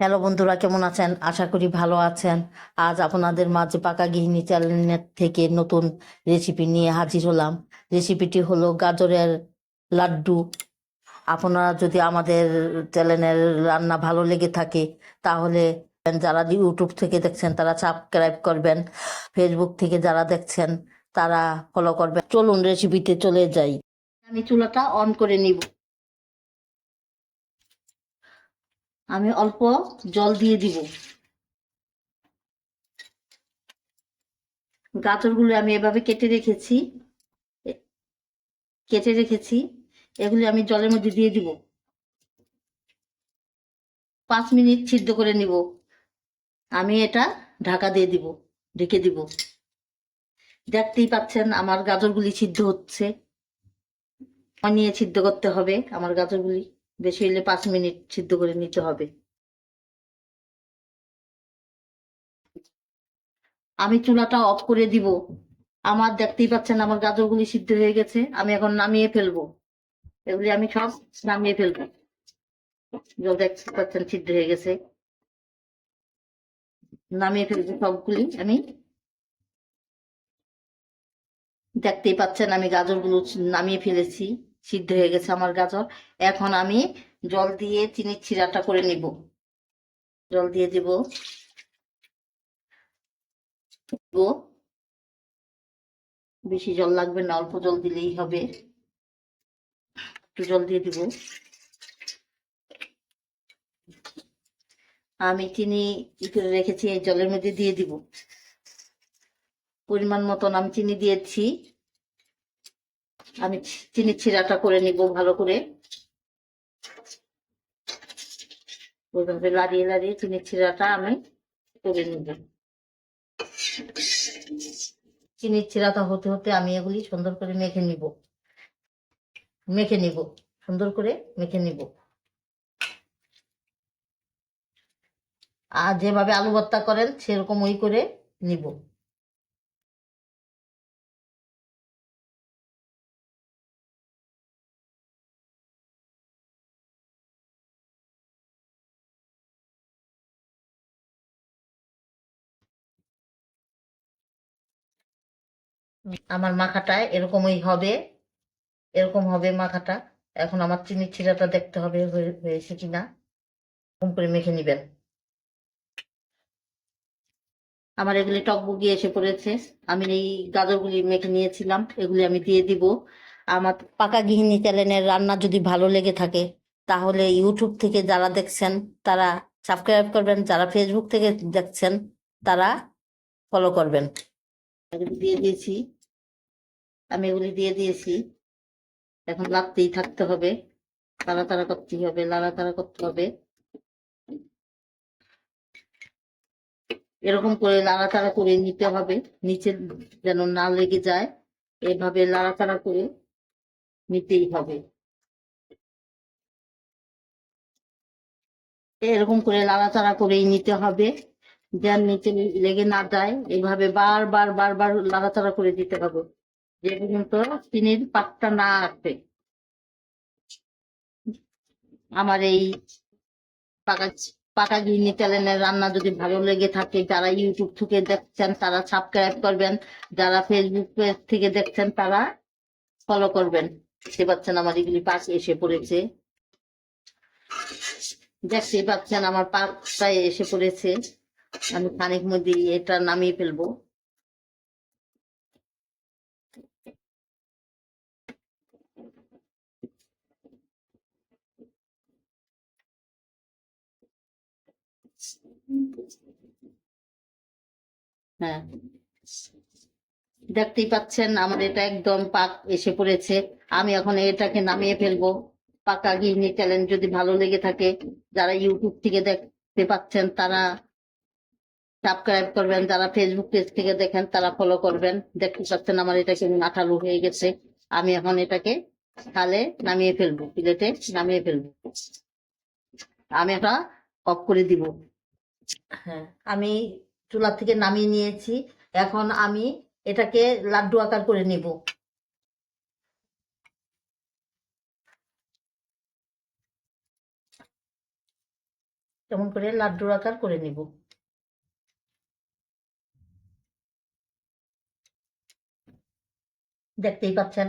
Hello বন্ধুরা, কেমন আছেন? আশা করি ভালো আছেন। আজ আপনাদের মাঝে পাকা গৃহিণী চ্যানেলের থেকে নতুন রেসিপি নিয়ে হাজির হলাম। রেসিপিটি হলো গাজরের লাড্ডু। আপনারা যদি আমাদের চ্যানেলের রান্না ভালো লেগে থাকে, তাহলে যারা ইউটিউব থেকে দেখছেন, তারা সাবস্ক্রাইব করবেন। ফেসবুক থেকে যারা দেখছেন, তারা ফলো করবেন। চলুন রেসিপিতে চলে যাই। আমি চুলাটা অন করে নিব। আমি অল্প জল দিয়ে দিব। গাজরগুলো আমি এভাবে কেটে রেখেছি। কেটে রেখেছি। এগুলি আমি জলের মধ্যে দিয়ে দিব। পাঁচ মিনিট সিদ্ধ করে নিব। আমি এটা ঢাকা দিয়ে দিব, ঢেকে দিব। দেখতেই পাচ্ছেন আমার গাজরগুলি সিদ্ধ হচ্ছে। নিয়ে সিদ্ধ করতে হবে আমার গাজরগুলি। বেশি হলে পাঁচ মিনিট সিদ্ধ করে নিতে হবে। আমি চুলাটা অফ করে দিব। আমার দেখতেই পাচ্ছেন আমার গাজরগুলি সিদ্ধ হয়ে গেছে। আমি এখন নামিয়ে ফেলব। এগুলি আমি সব নামিয়ে ফেলব। জল দেখতে পাচ্ছেন সিদ্ধ হয়ে গেছে। নামিয়ে ফেলব সবগুলি আমি। দেখতেই পাচ্ছেন আমি গাজরগুলো নামিয়ে ফেলেছি। সিদ্ধ হয়ে গেছে আমার গাজর। এখন আমি জল দিয়ে চিনির ছিরাটা করে নিব। জল দিয়ে দিব। দিব। বেশি জল লাগবে না, অল্প জল দিলেই হবে। একটু জল দিয়ে দিব। আমি চিনি ই করে রেখেছি, এই জলের মধ্যে দিয়ে দিব। পরিমাণ মতন আমি চিনি দিয়েছি। আমি চিনি ছিরাটা করে নিব ভালো করে। ওইভাবে লাড়িয়ে লাড়িয়ে চিনি ছিরাটা আমি করে নিব। চিনির ছিরাটা হতে হতে আমি এগুলি সুন্দর করে মেখে নিব। মেখে নিব, সুন্দর করে মেখে নিব। আর যেভাবে আলু ভর্তা করেন সেরকম ওই করে নিব। আমার মাখাটা এরকমই হবে, এরকম হবে মাখাটা। এখন আমার চিনির ছিঁড়াটা দেখতে হবে হয়ে- হয়েছে কিনা। এরকম করে মেখে নিবেন। আমার এগুলি টকবগি এসে পড়েছে। আমি এই গাজরগুলি মেখে নিয়েছিলাম, এগুলি আমি দিয়ে দিব। আমার পাকা গৃহিণী চ্যানেলের রান্না যদি ভালো লেগে থাকে, তাহলে ইউটিউব থেকে যারা দেখছেন, তারা সাবস্ক্রাইব করবেন। যারা ফেসবুক থেকে দেখছেন, তারা ফলো করবেন। দিয়ে দিয়েছি। আমি এগুলি দিয়ে দিয়েছি। এখন লাগতেই থাকতে হবে। লাড়াতাড়া করতে হবে লাড়াতাড়া করতে হবে। এরকম করে লাড়াতাড়া করে নিতে হবে। নিচে যেন না লেগে যায়, এভাবে লাড়াতাড়া করে নিতেই হবে। এরকম করে লাড়াচাড়া করেই নিতে হবে। যেন নিচে লেগে না যায় এইভাবে বারবার বারবার লাড়াচাড়া করে দিতে হবে। যে পর্যন্ত চিনির পাকটা না আসবে আমার এই পাকা পাকা গৃহিণী চ্যানেলের রান্না যদি ভালো লেগে থাকে, যারা ইউটিউব থেকে দেখছেন, তারা সাবস্ক্রাইব করবেন। যারা ফেসবুক পেজ থেকে দেখছেন, তারা ফলো করবেন। দেখতে পাচ্ছেন আমার এগুলি পাশে এসে পড়েছে। দেখতেই পাচ্ছেন আমার পাকটায় এসে পড়েছে। আমি খানিক মধ্যে এটা নামিয়ে ফেলব। হ্যাঁ। দেখতেই পাচ্ছেন আমার এটা একদম পাক এসে পড়েছে। আমি এখন এটাকে নামিয়ে ফেলব। পাকা গৃহিণী চ্যানেল যদি ভালো লেগে থাকে, যারা ইউটিউব থেকে দেখতে পাচ্ছেন, তারা সাবস্ক্রাইব করবেন। যারা ফেসবুক পেজ থেকে দেখেন, তারা ফলো করবেন। দেখতে পাচ্ছেন আমার এটা কেমন আঠালো হয়ে গেছে। আমি এখন এটাকে থালে নামিয়ে ফেলব। প্লেটে নামিয়ে ফেলব। আমি এটা অফ করে দিব। আমি চুলা থেকে নামিয়ে নিয়েছি। এখন আমি এটাকে লাড্ডু আকার করে নিব। কেমন করে লাড্ডুর আকার করে নিব? দেখতেই পাচ্ছেন,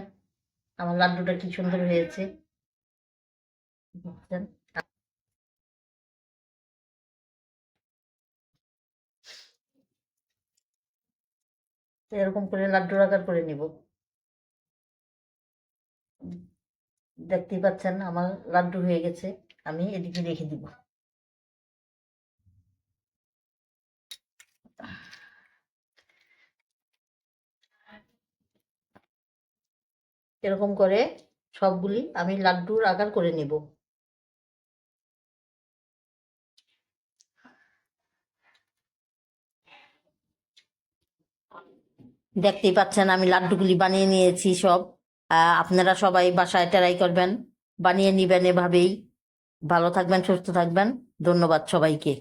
আমার লাড্ডুটা কি সুন্দর হয়েছে। দেখছেন? এরকম করে লাড্ডুর আকার করে নিব দেখতেই পাচ্ছেন আমার লাড্ডু হয়ে গেছে, আমি এদিকে রেখে দিব এরকম করে সবগুলি আমি লাড্ডুর আকার করে নিব দেখতেই পাচ্ছেন আমি লাড্ডুগুলি বানিয়ে নিয়েছি সব। আপনারা সবাই বাসায় ট্রাই করবেন, বানিয়ে নিবেন এভাবেই। ভালো থাকবেন, সুস্থ থাকবেন। ধন্যবাদ সবাইকে।